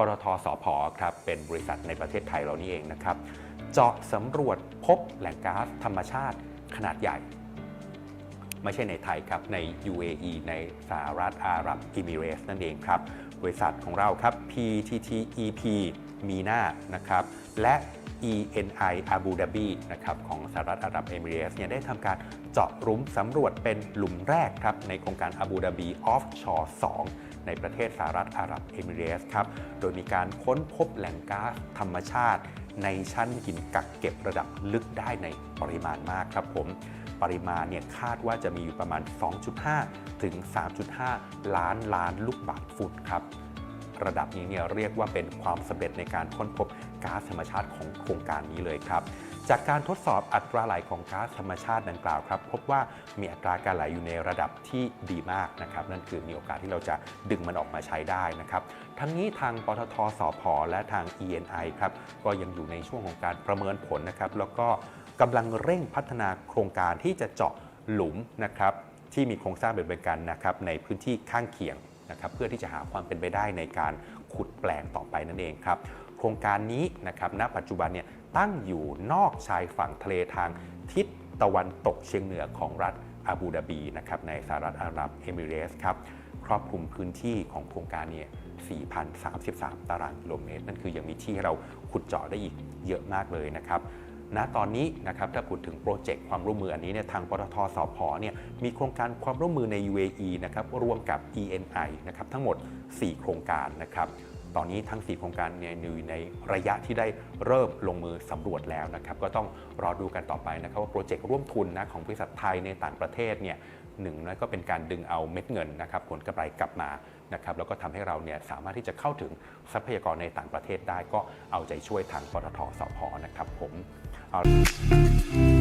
ปตทสพครับเป็นบริษัทในประเทศไทยเรานี่เองนะครับ เจาะสำรวจพบแหล่งก๊าซธรรมชาติขนาดใหญ่ ไม่ใช่ในไทยครับ ใน UAE ในสหรัฐอาหรับอิมิเรสนั่นเองครับ บริษัทของเราครับ PTTEP มีนานะครับ และ ENI Abu Dhabi นะครับของสหรัฐอาหรับเอมิเรสเนี่ยได้ทำการเจาะหลุมสำรวจเป็นหลุมแรกครับในโครงการ Abu Dhabi Offshore 2 ในประเทศสหรัฐอาหรับเอมิเรสครับโดยมีการค้นพบแหล่งก๊าซธรรมชาติ ในชั้นหินกักเก็บระดับลึกได้ในปริมาณมากครับผมปริมาณเนี่ยคาดว่าจะมีอยู่ประมาณ 2.5 ถึง 3.5 ล้านล้านลูกบาศก์ฟุตครับ ระดับนี้เนี่ยเรียกว่าเป็นความสำเร็จในการค้นพบก๊าซธรรมชาติของโครงการนี้เลยครับ จากการทดสอบอัตราไหลของก๊าซธรรมชาติดังกล่าวครับ พบว่ามีอัตราการไหลอยู่ในระดับที่ดีมากนะครับนั่นคือมีโอกาสที่เราจะดึงมันออกมาใช้ได้นะครับทั้งนี้ทางปตทสพและทาง ENI ครับก็ยังอยู่ในช่วงของการประเมินผลนะครับแล้วก็กำลังเร่งพัฒนาโครงการที่จะเจาะหลุมนะครับที่มีโครงสร้างแบบเดียวกันนะครับในพื้นที่ข้างเคียง นะครับเพื่อที่จะหาความเป็นไปได้ในการขุดแปลงต่อไปนั่นเองครับโครงการนี้นะครับณปัจจุบันเนี่ยตั้งอยู่นอกชายฝั่งทะเลทางทิศตะวันตกเฉียงเหนือของรัฐอาบูดาบีนะครับในสหรัฐอาหรับเอมิเรสครับครอบคลุมพื้นที่ของโครงการเนี่ย4,033 ตารางกิโลเมตร นั่นคือยังมีที่ให้เราขุดเจาะได้อีกเยอะมากเลยนะครับ ณตอนนี้นะครับถ้าพูดถึงโปรเจกต์ความร่วมมืออันนี้เนี่ยทางปตทสพเนี่ยมีโครงการความร่วมมือใน UAE นะครับร่วมกับ ENI นะครับทั้งหมด 4 โครงการนะครับตอนนี้ทั้ง 4 โครงการเนี่ยอยู่ในระยะที่ได้เริ่มลงมือสำรวจแล้วนะครับก็ต้องรอดูกันต่อไปนะครับว่าโปรเจกต์ร่วมทุนนะของบริษัทไทยในต่างประเทศเนี่ยหนึ่งนั่นก็เป็นการดึงเอาเม็ดเงินนะครับผลกำไรกลับมานะครับแล้วก็ทำให้เราเนี่ยสามารถที่จะเข้าถึงทรัพยากรในต่างประเทศได้ก็เอาใจช่วยทางปตทสพนะครับผม เอา